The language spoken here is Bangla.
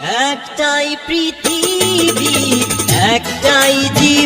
একটাই পৃথিবী একটাই জীবন